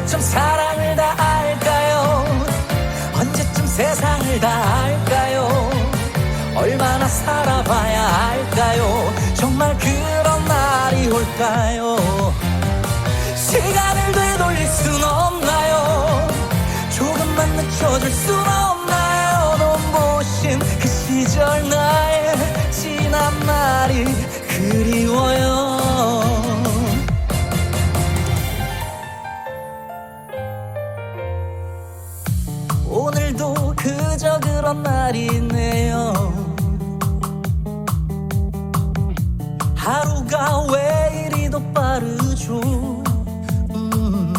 언제쯤 사랑을 다 알까요? 언제쯤 세상을 다 알까요? 얼마나 살아봐야 알까요? 정말 그런 날이 올까요? 시간을 되돌릴 순 없나요? 조금만 늦춰줄 순 없나요? 눈부신 그 시절 나의 지난 날이 그리워요. 오늘도 그저 그런 날이네요. 하루가 왜 이리도 빠르죠? 음,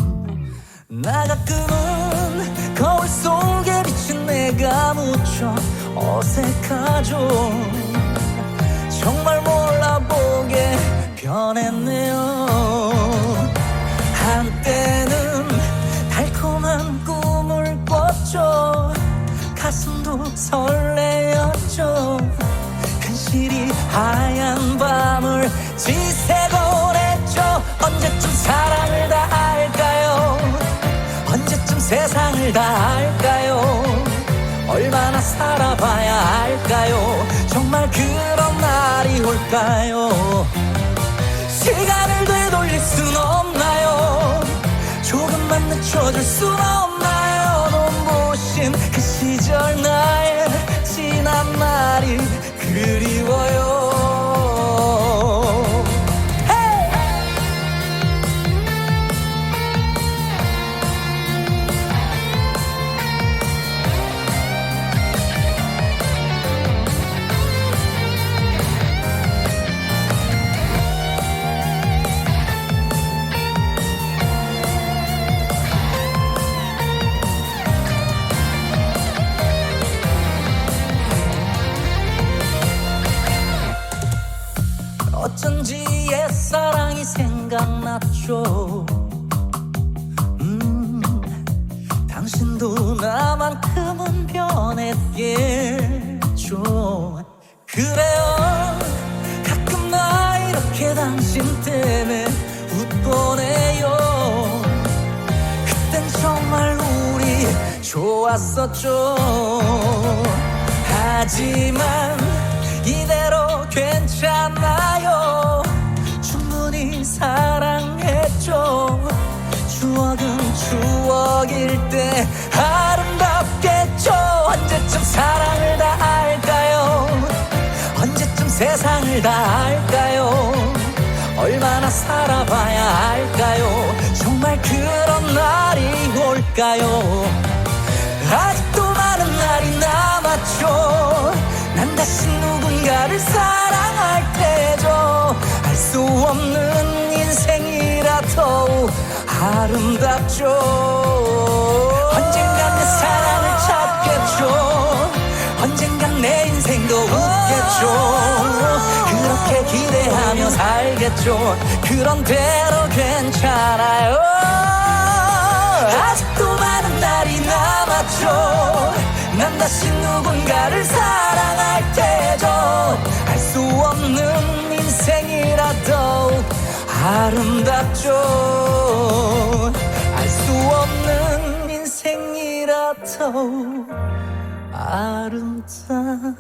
나 가끔은 거울 속에 비친 내가 무척 어색하죠. 정말 몰라보게 변했네 가슴도 설레었죠. 근실이 하얀 밤을 지새고 냈죠. 언제쯤 사랑을 다 알까요? 언제쯤 세상을 다 알까요? 얼마나 살아봐야 알까요? 정말 그런 날이 올까요? 시간을 되돌릴 순 없나요? 조금만 늦춰줄 순 없나요? 날이 그리 어쩐지 옛사랑이 생각났죠. 음, 당신도 나만큼은 변했겠죠. 그래요. 가끔 나 이렇게 당신 때문에 웃곤 해요. 그땐 정말 우리 좋았었죠. 하지만 이대로 괜찮나요 세상을 다 알까요? 얼마나 살아봐야 알까요? 정말 그런 날이 올까요? 아직도 많은 날이 남았죠. 난 다시 누군가를 사랑할 때죠. 알 수 없는 인생이라 더욱 아름답죠. 언젠간 내 사랑을 찾겠죠 언젠간 내 인생도 웃겠죠. 그렇게 기대하며 살겠죠. 그런 대로 괜찮아요. 아직도 많은 날이 남았죠. 난 다시 누군가를 사랑할 때죠. 알 수 없는 인생이라 더욱 아름답죠. 알 수 없는 인생이라 더욱 아름다워